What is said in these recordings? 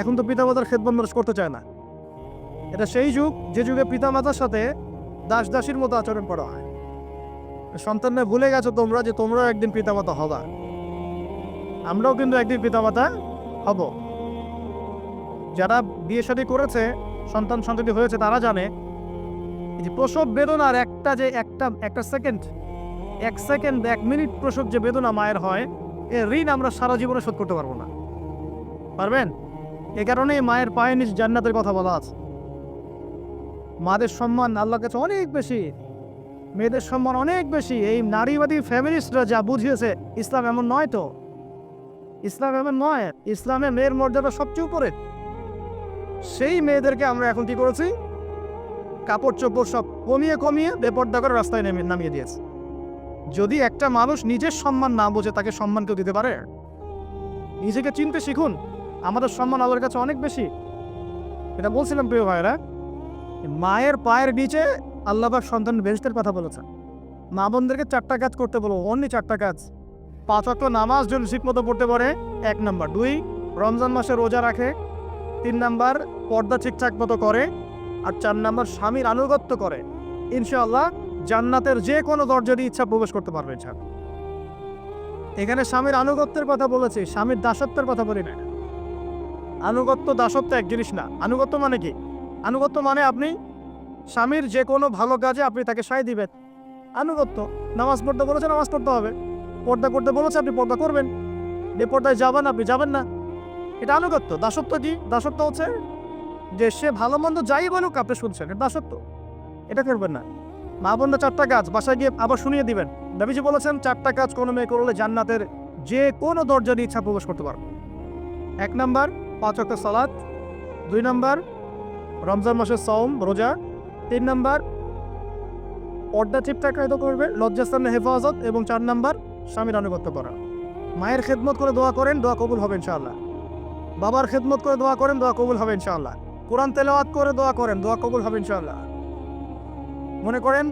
এখন তো পিতা মাতার খেদমত মানুষ করতে চায় না। এটা সেই যুগ, যে যুগে পিতা মাতার সাথে দাস দাসীর মতো আচরণ করা হয়। সন্তানরা ভুলে গেছো তোমরা যে তোমরাও একদিন পিতামাতা হবা। আমরাও কিন্তু একদিন পিতামাতা হব। যারা বিয়ে শাদী করেছে, সন্তান সন্ততি হয়েছে, তারা জানে যে প্রসব বেদনার একটা যে একটা একটা সেকেন্ড এক সেকেন্ড এক মিনিট প্রসব যে বেদনা মায়ের হয় এ ঋণ আমরা সারা জীবনে শোধ করতে পারব না। পারবেন? এ কারণেই মায়ের পায়ে নিজ জান্নাতের কথা বলা আছে। মাদের সম্মান আল্লাহর কাছে অনেক বেশি। মেয়েদের সম্মান অনেক বেশি। এই নারীবাদী ফ্যামিলিস্টরা যা বুঝিয়েছে, ইসলাম এমন নয় তো? ইসলাম এমন নয়। ইসলামে মেয়ের মর্যাদা সবচেয়ে উপরে। সেই মেয়েদেরকে আমরা এখন কি করেছি? কাপড় চোপড় সব কমিয়ে কমিয়ে বেপর্দা করে রাস্তায় নেমে নামিয়ে দিয়েছে। যদি একটা মানুষ নিজের সম্মান না বোঝে তাকে সম্মান কেউ দিতে পারে? নিজেকে চিনতে শিখুন। আমাদের সম্মান আল্লাহর কাছে অনেক বেশি। এটা বলছিলাম প্রিয় ভাইরা মায়ের পায়ের নিচে আল্লাহবাক সন্তান বেঞ্চের কথা বলেছেন। মা বোনদেরকে চারটা কাজ করতে বলো, অনলি চারটা কাজ। পাঁচ অক্ট নামাজ যদি মতো পড়তে পারে, এক নাম্বার। দুই, রমজান মাসে রোজা রাখে। তিন নাম্বার, পর্দা ঠিকঠাক মতো করে। আর চার নাম্বার, স্বামীর আনুগত্য করে। ইনশাআল্লাহ জান্নাতের যে কোনো দরজা দিয়ে ইচ্ছা প্রবেশ করতে পারবে এখানে স্বামীর আনুগত্যের কথা বলেছি, স্বামীর দাসত্বের কথা বলি না। আনুগত্য দাসত্ব এক জিনিস না। আনুগত্য মানে কি? আনুগত্য মানে আপনি স্বামীর যে কোনো ভালো কাজে আপনি তাকে সায় দিবেন। আনুগত্য, নামাজ পড়তে বলেছে নামাজ পড়তে হবে। পর্দা করতে বলেছে আপনি পর্দা করবেন। বেপর্দায় যাবেন আপনি যাবেন না। এটা আনুগত্য। দাসত্ব কি? দাসত্ব হচ্ছে যে সে ভালো মন্দ যাই বলুক, আপনি শুনছেন। এটা দাসত্ব। এটা করবেন না। মা বোনরা চারটা কাজ, বাসায় গিয়ে আবার শুনিয়ে দিবেন। নবীজি বলেছেন, চারটা কাজ কোনো মেয়ে করলে জান্নাতের যে কোনো দরজা দিয়ে ইচ্ছা প্রবেশ করতে পারবে। এক নাম্বার পাঁচ অক্ট সালাদ দুই নম্বর রমজান মাসের সওম, রোজা, তিন নম্বর পর্দা ঠিকঠাক কায়দা করবে লজ্জাস্থানের হেফাজত এবং চার নাম্বার স্বামীর আনুগত্য করা। মায়ের খেদমত করে দোয়া করেন, দোয়া কবুল হবে ইনশাআল্লাহ। বাবার খেদমত করে দোয়া করেন, দোয়া কবুল হবে ইনশাআল্লাহ। কোরআন তেলাওয়াত করে দোয়া করেন, দোয়া কবুল হবে ইনশাআল্লাহ। মনে করেন,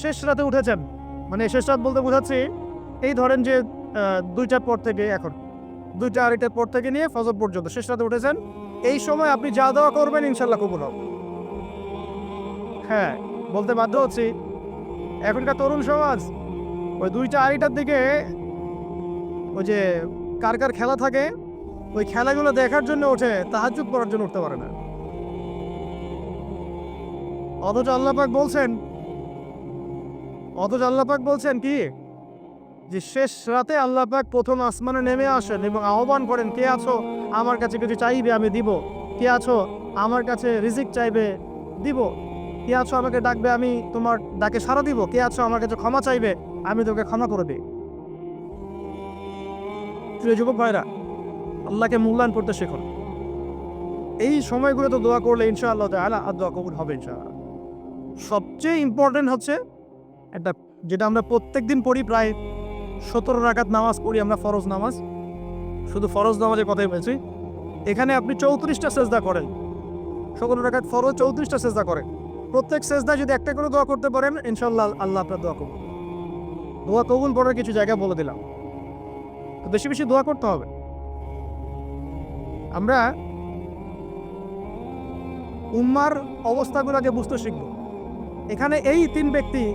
শেষ রাতে উঠেছেন। মানে শেষ রাত বলতে বোঝাচ্ছি, এই ধরেন যে দুইটার পর থেকে এখন। দুইটা আড়াইটার পর থেকে নিয়ে ফজর পর্যন্ত, শেষ রাতে উঠেছেন। এই সময় আপনি যা দোয়া করবেন ইনশাল্লাহ কবুল হবে। হ্যাঁ বলতে বাধ্য হচ্ছি। এখনকার তরুণ সমাজ, ওই দুইটা আড়াইটার দিকে ওই যে কার কার খেলা থাকে, ওই খেলাগুলো দেখার জন্য ওঠে তাহাজুদ পড়ার জন্য উঠতে পারে না। অথচ আল্লাপাক বলছেন, অথচ আল্লাপাক বলছেন কি? যে শেষ রাতে আল্লাপাক প্রথম আসমানে নেমে আসেন এবং আহ্বান করেন, কে আছো? আমার কাছে কিছু চাইবে, আমি দিব। কে আছো? আমার কাছে রিজিক চাইবে, দিব। কে আছো? আমাকে ডাকবে, আমি তোমার ডাকে সাড়া দিব। কে আছো? আমার কাছে ক্ষমা চাইবে, আমি তোকে ক্ষমা করে দিই। প্রিয় যুবক ভাইরা, আল্লাহকে মূল্যায়ন করতে শেখুন। এই সময়গুলো তো দোয়া করলে ইনশাআল্লাহ তাআলা আর দোয়া কবুল হবে ইনশাআল্লাহ। সবচেয়ে ইম্পর্টেন্ট হচ্ছে একটা, যেটা আমরা প্রত্যেক দিন পড়ি প্রায় সতেরো রাকাত নামাজ পড়ি আমরা ফরজ নামাজ। শুধু ফরজ নামাজের কথাই বলছি। এখানে আপনি চৌত্রিশটা সেজদা করেন। সতেরো রাকাত ফরজ, চৌত্রিশটা সেজদা করেন। প্রত্যেক সেজদা যদি একটা করে দোয়া করতে পারেন ইনশাল্লাহ আল্লাহ আপনার দোয়া কবুল। দোয়া কবুল করার কিছু জায়গা বলে দিলাম। তো বেশি বেশি দোয়া করতে হবে। আমরা উম্মার অবস্থাগুলোকে বুঝতে শিখব। এখানে এই তিন ব্যক্তি,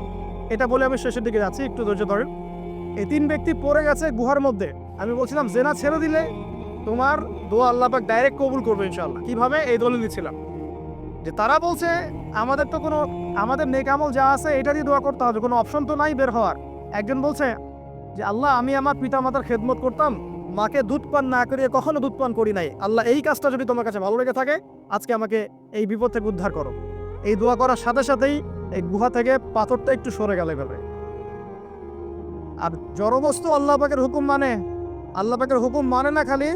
এটা বলে আমি শেষের দিকে যাচ্ছি, একটু ধৈর্য ধরেন। এই তিন ব্যক্তি পড়ে গেছে গুহার মধ্যে। আমি বলছিলাম, জেনা ছেড়ে দিলে তোমার দোয়া আল্লাহ পাক ডাইরেক্ট কবুল করবে ইনশাল্লাহ কীভাবে? এই দলিল দিচ্ছিলাম যে তারা বলছে, আমাদের তো কোনো, আমাদের নেকামল যা আছে, এটা দিয়ে দোয়া করতে হবে। কোনো অপশন তো নাই বের হওয়ার। একজন বলছে, যে আল্লাহ, আমি আমার পিতা মাতার খেদমত করতাম। মাকে দুধ পান না করিয়ে কখনো দুধ পান করি নাই। আল্লাহ, এই কাজটা যদি তোমার কাছে ভালো লেগে থাকে, আজকে আমাকে এই বিপদ থেকে উদ্ধার করো। এই দোয়া করার সাথে সাথেই এই গুহা থেকে পাথরটা একটু সরে গেলে গেলে আর জড়বস্তু আল্লাহ পাকের হুকুম মানে? আল্লাহ পাকের হুকুম মানে না খালি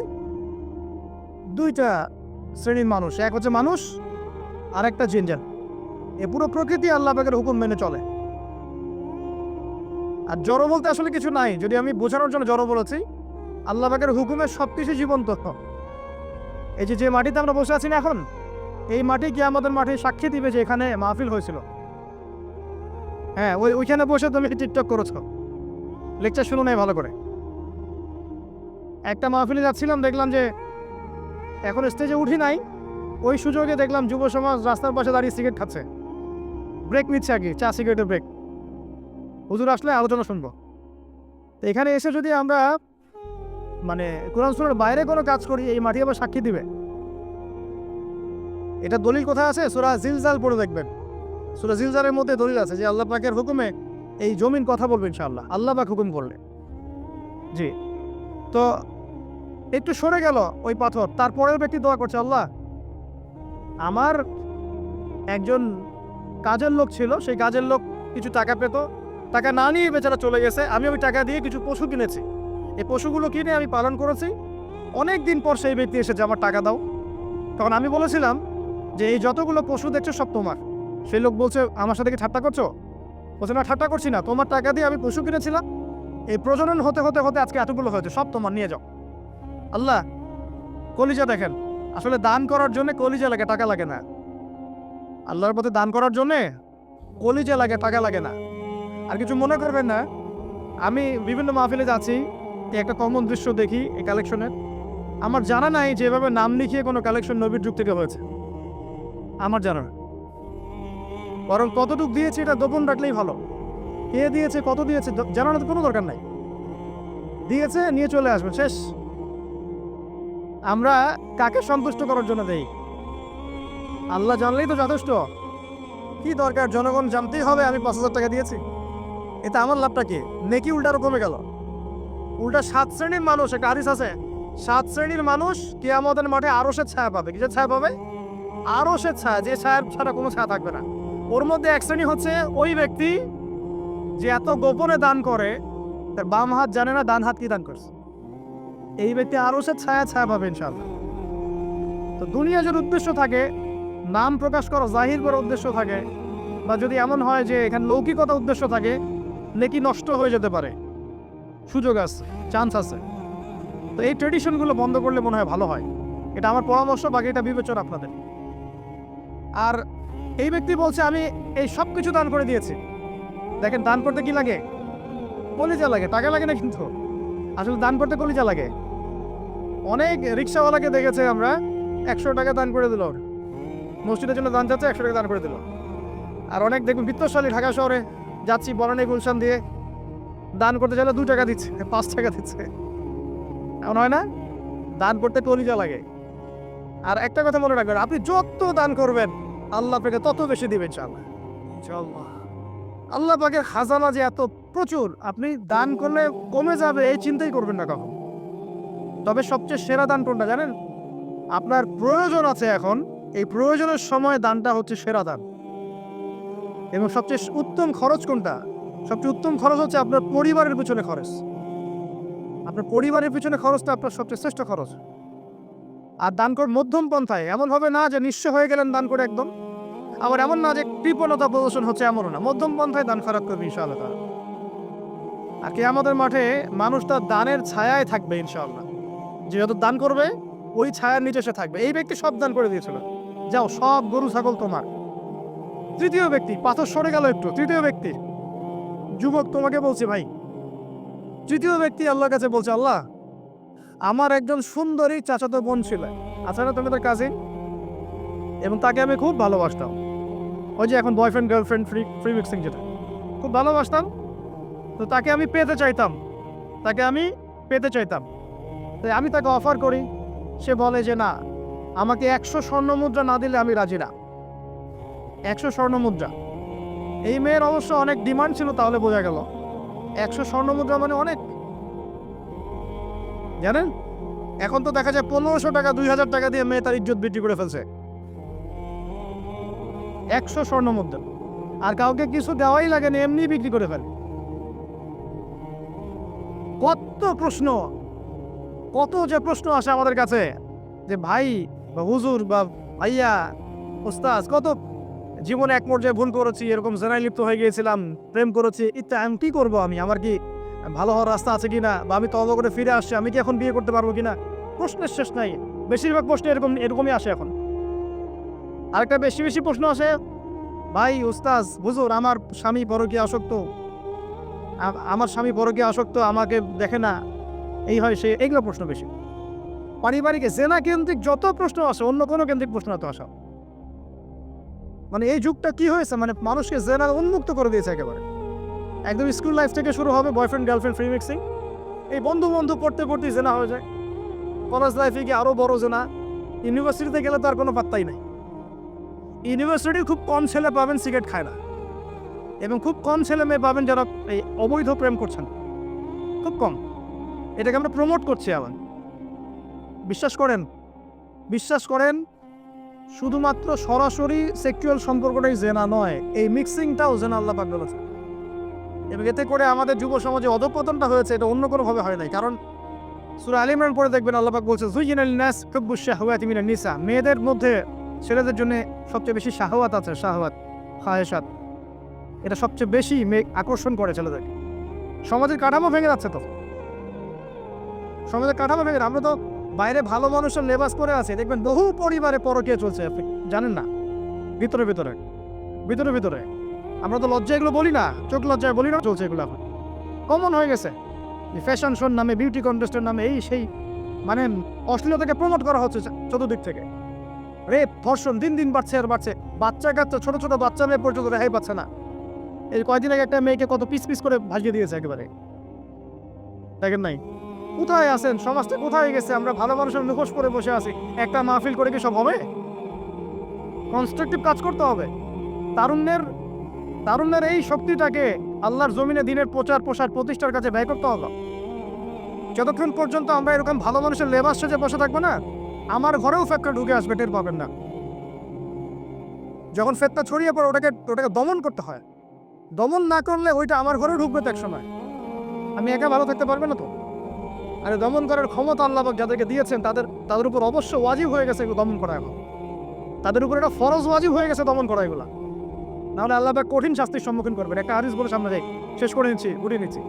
দুইটা শ্রেণির মানুষ, এক হচ্ছে মানুষ আর একটা জিনজান। এ পুরো প্রকৃতি আল্লাহ পাকের হুকুম মেনে চলে। আর জড় বলতে আসলে কিছু নাই, যদি আমি বোঝানোর জন্য জড় বলেছি, আল্লাহ পাকের হুকুমে সব কিছু জীবন্ত। এই যে যে মাটিতে আমরা বসে আছি না এখন, এই মাটি কি আমাদের মাঠে সাক্ষী দিবে যে এখানে মাহফিল হয়েছিল? হ্যাঁ ওই, ওইখানে বসে তুমি টিকটক করেছ। লেকচার শুনো নাই ভালো করে। একটা মাহফিলে যাচ্ছিলাম, দেখলাম যে এখন স্টেজে উঠি নাই। ওই সুযোগে দেখলাম যুব সমাজ রাস্তার পাশে দাঁড়িয়ে সিগারেট খাচ্ছে। ব্রেক নিচ্ছে কি চা সিগারেটের ব্রেক হুজুর আসলে আলোচনা শুনব। তো এখানে এসে যদি আমরা মানে কোরআন সুরের বাইরে কোনো কাজ করি, এই মাটি আবার সাক্ষী দিবে। এটা দলিল কোথায় আছে? সুরা জিলজাল পড়ে দেখবেন। সুরা জিলজালের মধ্যে দলিল আছে যে আল্লাহ পাকের হুকুমে এই জমিন কথা বলবে ইনশাআল্লাহ। আল্লাহ বা হুকুম করলে জি। তো একটু সরে গেল ওই পাথর, তারপরেও ব্যক্তি দোয়া করছে, আল্লাহ, আমার একজন কাজের লোক ছিল, সেই কাজের লোক কিছু টাকা পেত, টাকা না নিয়ে বেচারা চলে গেছে, আমি ওই টাকা দিয়ে কিছু পশু কিনেছি। এই পশুগুলো কিনে আমি পালন করেছি। অনেক দিন পর সেই ব্যক্তি এসেছে, আমার টাকা দাও। তখন আমি বলেছিলাম যে, এই যতগুলো পশু দেখছ সব তোমার। সেই লোক বলছে, আমার সাথে কি ঠাট্টা করছ? বলছে, না, ঠাট্টা করছি না, তোমার টাকা দিয়ে আমি পশু কিনেছিলাম। এই প্রজনন হতে হতে হতে আজকে এতগুলো হয়েছে, সব তোমার, নিয়ে যাও। আল্লাহ, কলিজা দেখেন, আসলে দান করার জন্য কলিজা লাগে, টাকা লাগে না। আল্লাহর পথে দান করার জন্যে কলিজা লাগে, টাকা লাগে না। আর কিছু মনে করবেন না, আমি বিভিন্ন মাহফিলে যাচ্ছি একটা কমন দৃশ্য দেখি, এই কালেকশনের আমার জানা নাই যে এভাবে নাম লিখিয়ে কোনো কালেকশন নবীর যুগ থেকে হয়েছে। আমার জানা বরং কতটুক দিয়েছে এটা গোপন রাখলেই ভালো। কে দিয়েছে, কত দিয়েছে জানানোর কোনো দরকার নাই। দিয়েছে, নিয়ে চলে আসবে, শেষ। আমরা কাকে সন্তুষ্ট করার জন্য দেই? আল্লাহ জানলেই তো যথেষ্ট। কি দরকার, জনগণ জানতেই হবে আমি পাঁচ হাজার টাকা দিয়েছি। এতে আমার লাভটা কি? নেকি উল্টারও কমে গেল। উল্টা সাত শ্রেণির মানুষ, একটা হাদিস আছে, সাত শ্রেণির মানুষ কিয়ামতের মাঠে আরও সে ছায়া পাবে। কিসের ছায়া পাবে? আরও সে ছায়া, যে ছায়ার ছাড়া কোনো ছায়া থাকবে না। ওর মধ্যে এক শ্রেণি হচ্ছে ওই ব্যক্তি যে এত গোপনে দান করে, তার বাম হাত জানে না ডান হাত কি দান করছে। এই ব্যক্তি আরও সে ছায়া ছায়া পাবে ইনশাল্লাহ তো দুনিয়া যদি উদ্দেশ্য থাকে, নাম প্রকাশ করা জাহির করার উদ্দেশ্য থাকে, বা যদি এমন হয় যে এখানে লৌকিকতা উদ্দেশ্য থাকে, নেকি নষ্ট হয়ে যেতে পারে। সুযোগ আছে চান্স আছে। তো এই ট্রেডিশনগুলো বন্ধ করলে মনে হয় ভালো হয়। এটা আমার পরামর্শ বাকি এটা বিবেচনা আপনাদের। আর এই ব্যক্তি বলছে, আমি এই সব কিছু দান করে দিয়েছি। দেখেন, দান করতে কি লাগে? কলিজা লাগে, টাকা লাগে না কিন্তু। আসলে দান করতে কলিজা লাগে। অনেক রিক্সাওয়ালাকে দেখেছে আমরা, একশো টাকা দান করে দিল মসজিদের জন্য দান যাচ্ছে একশো টাকা দান করে দিল। আর অনেক দেখবেন, বিত্তশালী ঢাকা শহরে যাচ্ছি বনানী গুলশান দিয়ে। দান করতে চাইলে দু টাকা দিচ্ছে, পাঁচ টাকা দিচ্ছে। এমন হয় না? দান করতে কলিজা লাগে। আর একটা কথা মনে রাখবেন, আপনি যত দান করবেন আল্লাহ আপনাকে তত বেশি দিবেন ইনশাআল্লাহ। ইনশাআল্লাহ। আল্লাহ পাকের খাজানা যে এত প্রচুর, আপনি দান করলে কমে যাবে, এই চিন্তাই করবেন না কখন। তবে সবচেয়ে সেরা দান কোনটা জানেন? আপনার প্রয়োজন আছে এখন, এই প্রয়োজনের সময় দানটা হচ্ছে সেরা দান। এবং সবচেয়ে উত্তম খরচ কোনটা? সবচেয়ে উত্তম খরচ হচ্ছে আপনার পরিবারের পিছনে খরচ। আপনার পরিবারের পিছনে খরচটা আপনার সবচেয়ে শ্রেষ্ঠ খরচ। আর দান কর মধ্যম পন্থায়। এমন হবে না যে নিঃস্ব হয়ে গেলেন দান করে একদম। আবার এমন না যে কৃপণতা প্রদর্শন হচ্ছে এমনও না। মধ্যম পন্থায় দান খারাপ করবে ইনশাআল্লাহ। আর কি আমাদের মাঠে মানুষ তার দানের ছায়ায় থাকবে ইনশাআল্লাহ। যে যত দান করবে, ওই ছায়ার নিচে সে থাকবে। এই ব্যক্তি সব দান করে দিয়েছিল। যাও, সব গরু, ছাগল তোমার। তৃতীয় ব্যক্তি, পাথর সরে গেল একটু। তৃতীয় ব্যক্তি, যুবক তোমাকে বলছি, ভাই। তৃতীয় ব্যক্তি আল্লাহর কাছে বলছে, আল্লাহ, আমার একজন সুন্দরী চাচাতো বোন ছিল। আচ্ছা না, তুমি তার কাজিন এবং তাকে আমি খুব ভালোবাসতাম। ওই যে এখন boyfriend girlfriend free free mixing যেটা। খুব ভালোবাসতাম। তো তাকে আমি পেতে চাইতাম। তাকে আমি পেতে চাইতাম। তাই আমি তাকে অফার করি। সে বলে যে, না, আমাকে একশো স্বর্ণ মুদ্রা না দিলে আমি রাজি না। একশো স্বর্ণ মুদ্রা। এই মেয়ের অবশ্য অনেক ডিমান্ড ছিল, তাহলে বোঝা গেল। একশো স্বর্ণ মুদ্রা মানে অনেক। জানেন? এখন তো দেখা যায় পনেরোশো টাকা, দুই হাজার টাকা দিয়ে মেয়ে তার ইজ্জত বৃদ্ধি করে ফেলছে। একশো স্বর্ণ মুদ্রা আর কাউকে কিছু দেওয়াই লাগে না, এমনি বিক্রি করে ফেলে। কত প্রশ্ন, কত যে প্রশ্ন আসে আমাদের কাছে যে ভাই বা হুজুর বা ভাইয়া ওস্তাজ কত জীবনে এক পর্যায়ে ভুল করেছি, এরকম জেনায় লিপ্ত হয়ে গিয়েছিলাম, প্রেম করেছি ইত্যা আমি কি করব আমি? আমার কি ভালো হওয়ার রাস্তা আছে কিনা? বা আমি তবা করে ফিরে আসছি, আমি কি এখন বিয়ে করতে পারব কিনা? প্রশ্নের শেষ নাই। বেশিরভাগ প্রশ্ন এরকম, এরকমই আসে এখন। আরেকটা বেশি বেশি প্রশ্ন আসে। ভাই উস্তাজ হুজুর, আমার স্বামী পরকীয় আসক্ত। আমার স্বামী পরকীয় আসক্ত, আমাকে দেখে না। এই হয় সে এগুলো প্রশ্ন বেশি। পারিবারিক জেনা কেন্দ্রিক যত প্রশ্ন আসে, অন্য কোনো কেন্দ্রিক প্রশ্ন তো আসা। মানে এই যুগটা কি হয়েছে? মানে মানুষকে জেনা উন্মুক্ত করে দিয়েছে একেবারে। একদম স্কুল লাইফ থেকে শুরু হবে বয়ফ্রেন্ড গার্লফ্রেন্ড ফ্রি মিক্সিং এই বন্ধু বন্ধু পড়তে পড়তেই জেনা হয়ে যায়। কলেজ লাইফে গিয়ে আরও বড় জেনা। ইউনিভার্সিটিতে গেলে তো আর কোনো পাত্তাই নাই। ইউনিভার্সিটির খুব কম ছেলে পাবেন সিগারেট খায় না। এবং খুব কম ছেলে মেয়ে পাবেন যারা এই অবৈধ প্রেম করছেন। খুব কম। এটাকে আমরা প্রমোট করছি আবার। বিশ্বাস করেন বিশ্বাস করেন, শুধুমাত্র সরাসরি সেক্সুয়াল সম্পর্কটাই জেনা নয়, এই মিক্সিংটাও জেনা আল্লাহ পাক বলেছে এবং এতে করে আমাদের যুব সমাজে অধপতনটা হয়েছে, এটা অন্য কোনোভাবে হয় নাই। কারণ সুরা আলী ইমরান পরে দেখবেন আল্লাহ পাক বলছে জুইন আল নাস হুব্বুশ শাহওয়াতি মিনান নিসা। মেয়েদের মধ্যে ছেলেদের জন্য সবচেয়ে বেশি শাহওয়াত আছে, শাহওয়াত, খায়েশাত। এটা সবচেয়ে বেশি মেয়ে আকর্ষণ করে ছেলেদেরকে। সমাজের কাঠামো ভেঙে যাচ্ছে তো। সমাজের কাঠামো ভেঙে আমরা তো বাইরে ভালো মানুষের লেবাস করে আছে। দেখবেন বহু পরিবারে পরকীয়া চলছে। আপনি জানেন না? ভিতরে ভিতরে ভিতরে ভিতরে। আমরা তো লজ্জা এগুলো বলি না। চোখ লজ্জায় বলি না, চলছে এগুলো এখন। কমন হয়ে গেছে। ফ্যাশন শোর নামে বিউটি কন্টেস্টের নামে, এই সেই মানে অশ্লীলতাকে প্রমোট করা হচ্ছে চতুর্দিক থেকে। রেপ ধর্ষণ দিন দিন বাড়ছে আর বাড়ছে। বাচ্চা কাচ্চা, ছোট ছোট বাচ্চা মেয়ে পর্যন্ত রেহাই পাচ্ছে না। এই কয়দিন আগে একটা মেয়েকে কত পিস পিস করে ভাজিয়ে দিয়েছে একেবারে। দেখেন নাই? কোথায় আছেন? সমাজটা কোথায় গেছে? আমরা ভালো মানুষের মুখোশ করে বসে আছি। একটা মাহফিল করে কি সব হবে? কনস্ট্রাকটিভ কাজ করতে হবে। তারুণ্যের তারুণ্যের এই শক্তিটাকে আল্লাহর জমিনে দিনের প্রচার, প্রসার, প্রতিষ্ঠার কাছে ব্যয় করতে হবে। যতক্ষণ পর্যন্ত আমরা এরকম ভালো মানুষের লেবাস সেজে বসে থাকব না আমার ঘরেও ফেতনা ঢুকে আসবে, টের পাবেন না। যখন ফেতনা ছড়িয়ে পড়ে, ওটাকে ওটাকে দমন করতে হয়। দমন না করলে ওইটা আমার ঘরে ঢুকবে তো এক সময় আমি একা ভালো থাকতে পারবে না তো। আরে দমন করার ক্ষমতা আল্লাহ যাদেরকে দিয়েছেন, তাদের তাদের উপর অবশ্য ওয়াজিব হয়ে গেছে দমন করা এখন। তাদের উপর এটা ফরজ ওয়াজিব হয়ে গেছে দমন করা এগুলা। নাহলে আল্লাহ কঠিন শাস্তির সম্মুখীন করবেন। একটা হাদিস বলে সামনে যাই শেষ করে নিচ্ছি উঠে নিচ্ছি।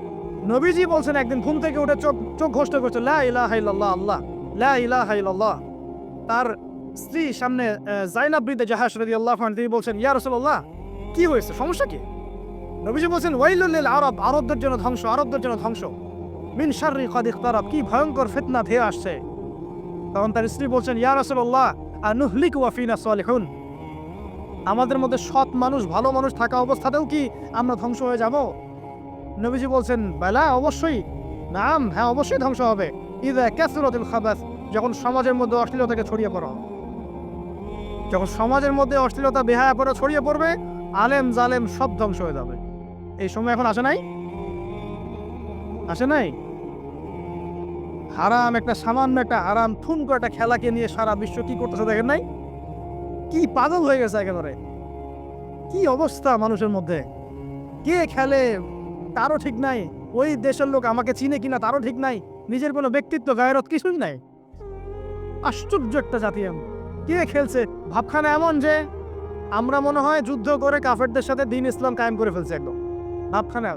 নবীজি বলছেন, একদিন ঘুম থেকে উঠে চোখ চোখ ঘোষণা করছে, লা ইলাহা ইল্লাল্লাহ, আল্লাহ। লা ইলাহা ইল্লাল্লাহ। তার স্ত্রী সামনে আহ, জাইনাব বৃদ্ধে জাহাজ রাদিয়াল্লাহু আনহা তিনি বলছেন ইয়া রাসূলুল্লাহ কি হয়েছে? সমস্যা কি? নবীজি বলছেন ওয়াইলুল আরব আরবদের জন্য ধ্বংস আরবদের জন্য ধ্বংস। মিন শাররি কদ ইখতারাব কি ভয়ঙ্কর ফিতনা ধেয়ে আসছে। তখন তার স্ত্রী বলছেন ইয়া রাসূলুল্লাহ আনুহলিক ওয়া ফিনা সালিহুন? আমাদের মধ্যে সৎ মানুষ ভালো মানুষ থাকা অবস্থাতেও কি আমরা ধ্বংস হয়ে যাব? নবীজি বলছেন বেলা অবশ্যই। নাম হ্যাঁ অবশ্যই ধ্বংস হবে। ইদা ক্যাসুরতুল খাবাস, যখন সমাজের মধ্যে অশ্লীলতাকে ছড়িয়ে পড়া। যখন সমাজের মধ্যে অশ্লীলতা বেহায়া পড়া, ছড়িয়ে পড়বে, আলেম জালেম সব ধ্বংস হয়ে যাবে। এই সময় এখন আসে নাই? আসে নাই? হারাম একটা, সামান্য একটা, হারাম ঠুনকো একটা খেলাকে নিয়ে সারা বিশ্ব কি করতেছে দেখেন নাই? কি পাগল হয়ে গেছে একেবারে। কি অবস্থা মানুষের মধ্যে? কে খেলে? তারও ঠিক নাই। ওই দেশের লোক আমাকে চিনে কিনা তারও ঠিক নাই। নিজের কোনো ব্যক্তিত্ব গায়রত কিছুই নাই। আশ্চর্য একটা জাতি আমরা। কে খেলছে? ভাবখানা এমন যে আমরা মনে হয় যুদ্ধ করে কাফেরদের সাথে দিন ইসলাম কায়েম করে ফেলছে একদম। ভাবখানা